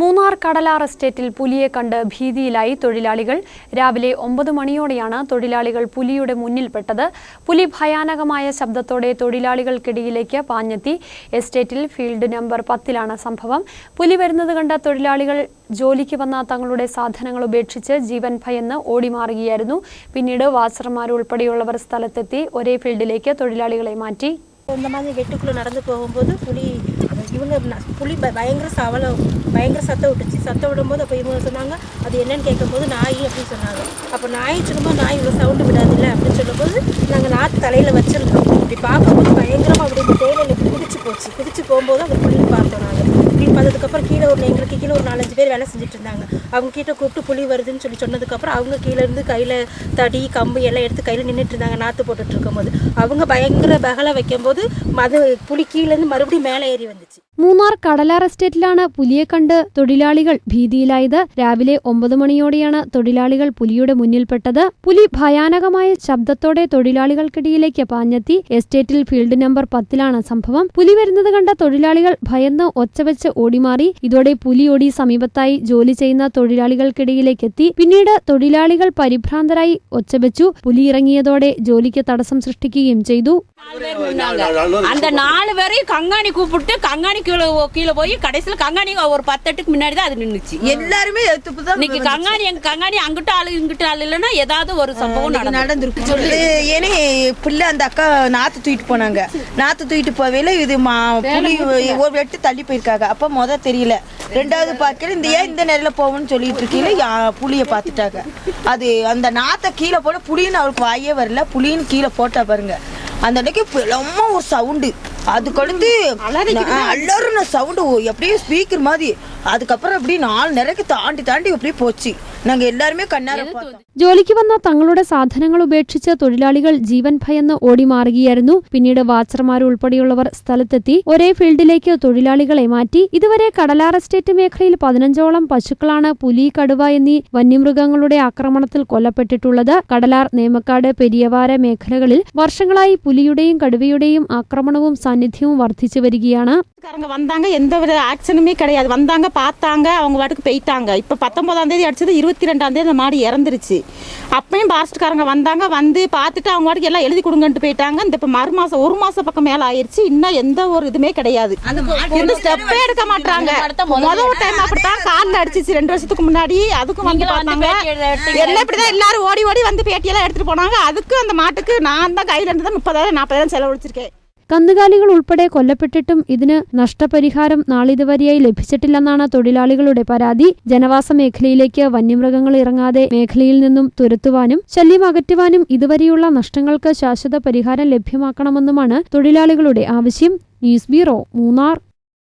മൂന്നാർ കടലാർ എസ്റ്റേറ്റിൽ പുലിയെ കണ്ട് ഭീതിയിലായി തൊഴിലാളികൾ. രാവിലെ ഒമ്പത് മണിയോടെയാണ് തൊഴിലാളികൾ പുലിയുടെ മുന്നിൽപ്പെട്ടത്. പുലി ഭയാനകമായ ശബ്ദത്തോടെ തൊഴിലാളികൾക്കിടയിലേക്ക് പാഞ്ഞെത്തി. എസ്റ്റേറ്റിൽ ഫീൽഡ് നമ്പർ പത്തിലാണ് സംഭവം. പുലി വരുന്നത് കണ്ട തൊഴിലാളികൾ ജോലിക്ക് വന്ന തങ്ങളുടെ സാധനങ്ങൾ ഉപേക്ഷിച്ച് ജീവൻ ഭയന്ന് ഓടിമാറുകയായിരുന്നു. പിന്നീട് വാച്ചർമാരുൾപ്പെടെയുള്ളവർ സ്ഥലത്തെത്തി ഒരേ ഫീൽഡിലേക്ക് തൊഴിലാളികളെ മാറ്റി. നടന്നു പോകുമ്പോൾ പുലി இவங்க புளி ப- பயங்கர சவலம் பயங்கர சத்தம் விட்டுச்சு. சத்தம் விடும்போது அப்போ இவங்க சொன்னாங்க அது என்னன்னு கேட்கும்போது நாய் அப்படின்னு சொன்னாங்க. அப்போ நாய் சொல்லும்போது நாய் இவ்வளோ சவுண்டு விடாதில்ல அப்படின்னு சொல்லும்போது நாங்கள் நாற்று தலையில் வச்சுருந்தோம். இப்படி பார்க்கும்போது பயங்கரமாக அப்படி இந்த தேவையில் குதிச்சு போச்சு. குதிச்சு போகும்போது அந்த புலின்னு பார்த்தோம் நாங்கள் புளி பார்த்ததுக்கப்புறம் கீழே ஒரு எங்களுக்கு கீழே ஒரு நாலஞ்சு பேர் வேலை செஞ்சுட்டு இருந்தாங்க அவங்க கிட்ட கூப்பிட்டு புலி வருதுன்னு சொல்லி சொன்னதுக்கப்புறம் அவங்க கீழேருந்து கையில் தடி கம்பு எல்லாம் எடுத்து கையில் நின்றுட்டு இருந்தாங்க நாற்று போட்டுட்டு இருக்கும்போது அவங்க பயங்கர பகலை வைக்கும்போது மது புலி கீழேருந்து மறுபடியும் மேலே ஏறி வந்துச்சு. മൂന്നാർ കടലാർ എസ്റ്റേറ്റിലാണ് പുലിയെ കണ്ട് തൊഴിലാളികൾ ഭീതിയിലായത്. രാവിലെ ഒമ്പത് മണിയോടെയാണ് തൊഴിലാളികൾ പുലിയുടെ മുന്നിൽപ്പെട്ടത്. പുലി ഭയാനകമായ ശബ്ദത്തോടെ തൊഴിലാളികൾക്കിടയിലേക്ക് പാഞ്ഞെത്തി. എസ്റ്റേറ്റിൽ ഫീൽഡ് നമ്പർ പത്തിലാണ് സംഭവം. പുലി വരുന്നത് കണ്ട തൊഴിലാളികൾ ഭയന്ന് ഒച്ചവെച്ച് ഓടിമാറി. ഇതോടെ പുലി ഓടി സമീപത്തായി ജോലി ചെയ്യുന്ന തൊഴിലാളികൾക്കിടയിലേക്ക് എത്തി പിന്നീട് തൊഴിലാളികൾ പരിഭ്രാന്തരായി ഒച്ചവെച്ചു പുലി ഇറങ്ങിയതോടെ ജോലിക്ക് തടസ്സം സൃഷ്ടിക്കുകയും ചെയ്തു. அந்த நாலு பேரையும் கங்காணி கூப்பிட்டு கங்காணி கீழே கீழே போய் கடைசியில் கங்காணி ஒரு பத்தெட்டுக்கு முன்னாடி தான் அது நின்னுச்சு. எல்லாருமே எடுத்து தான் இன்னைக்கு கங்காணி எங்க கங்காணி அங்கிட்ட ஆளு இங்கிட்ட ஆளு இல்லைன்னா ஏதாவது ஒரு சம்பவம் நடந்து நடந்திருக்கு. சொல்லு. ஏனே பிள்ளை அந்த அக்கா நாத்து தூக்கிட்டு போனாங்க. நாத்து தூக்கிட்டு போவேல இது மா புலி ஒரு வெட்டு தள்ளி போயிருக்காங்க. அப்ப முத தெரியல. ரெண்டாவது பார்க்கல இந்த ஏன் இந்த நேரில போகணும்னு சொல்லிட்டு இருக்கையில யா- புலிய பார்த்துட்டாங்க. அது அந்த நாத்தை கீழே போட புலின்னு அவருக்கு வாயே வரல. புலின்னு கீழே போட்டா பாருங்க. அந்த அன்னைக்கு ரொம்ப ஒரு சவுண்டு அதுக்கு அடுத்து அலறுன சவுண்டு எப்படியே ஸ்பீக்கர் மாதிரி. அதுக்கப்புறம் அப்படியே நாலு நேரக்கு தாண்டி தாண்டி அப்படியே போச்சு. ജോലിക്ക് വന്ന തങ്ങളുടെ സാധനങ്ങൾ ഉപേക്ഷിച്ച് തൊഴിലാളികൾ ജീവൻ ഭയന്ന് ഓടി മാറുകയായിരുന്നു. പിന്നീട് വാച്ചർമാർ ഉൾപ്പെടെയുള്ളവർ സ്ഥലത്തെത്തി ഒരേ ഫീൽഡിലേക്ക് തൊഴിലാളികളെ മാറ്റി. ഇതുവരെ കടലാർ എസ്റ്റേറ്റ് മേഖലയിൽ പതിനഞ്ചോളം പശുക്കളാണ് പുലി കടുവ എന്നീ വന്യമൃഗങ്ങളുടെ ആക്രമണത്തിൽ കൊല്ലപ്പെട്ടിട്ടുള്ളത്. കടലാർ നേമക്കാട് പെരിയവാര മേഖലകളിൽ വർഷങ്ങളായി പുലിയുടെയും കടുവയുടെയും ആക്രമണവും സാന്നിധ്യവും വർദ്ധിച്ചു വരികയാണ്. காரங்க வந்தாங்க எந்த வித ஆக்ஷனுமே கிடையாது. வந்தாங்க பார்த்தாங்க அவங்க வாட்டுக்கு போயிட்டாங்க. இப்போ பத்தொன்பதாம் தேதி அடிச்சது இருபத்தி ரெண்டாம் தேதி அந்த மாடு இறந்துருச்சு. அப்பயும் பாஸ்ட்காரங்க வந்தாங்க வந்து பார்த்துட்டு அவங்க வாட்டுக்கு எல்லாம் எழுதி கொடுங்கன்ட்டு போயிட்டாங்க. இந்த இப்போ மறு மாசம் ஒரு மாசம் பக்கம் மேல ஆயிருச்சு. இன்னும் எந்த ஒரு இதுமே கிடையாது. எந்த ஸ்டெப்பே எடுக்க மாட்டாங்க முதல் டைம் அப்படித்தான் காலில் அடிச்சிச்சு. ரெண்டு வருஷத்துக்கு முன்னாடி அதுக்கும் வந்து பார்த்தாங்க. எல்லாம் இப்படிதான் எல்லாரும் ஓடி ஓடி வந்து பேட்டியெல்லாம் எடுத்துட்டு போனாங்க. அதுக்கு அந்த மாட்டுக்கு நான் தான் கையில இருந்து தான் முப்பதாயிரம் நாற்பதாயிரம் செலவழிச்சிருக்கேன். കന്നുകാലികൾ ഉൾപ്പെടെ കൊല്ലപ്പെട്ടിട്ടും ഇതിന് നഷ്ടപരിഹാരം നാളിതുവരെയായി ലഭിച്ചിട്ടില്ലെന്നാണ് തൊഴിലാളികളുടെ പരാതി. ജനവാസ മേഖലയിലേക്ക് വന്യമൃഗങ്ങൾ ഇറങ്ങാതെ മേഖലയിൽ നിന്നും തുരത്തുവാനും ശല്യം അകറ്റുവാനും ഇതുവരെയുള്ള നഷ്ടങ്ങൾക്ക് ശാശ്വത പരിഹാരം ലഭ്യമാക്കണമെന്നുമാണ് തൊഴിലാളികളുടെ ആവശ്യം. News bureau Munnar.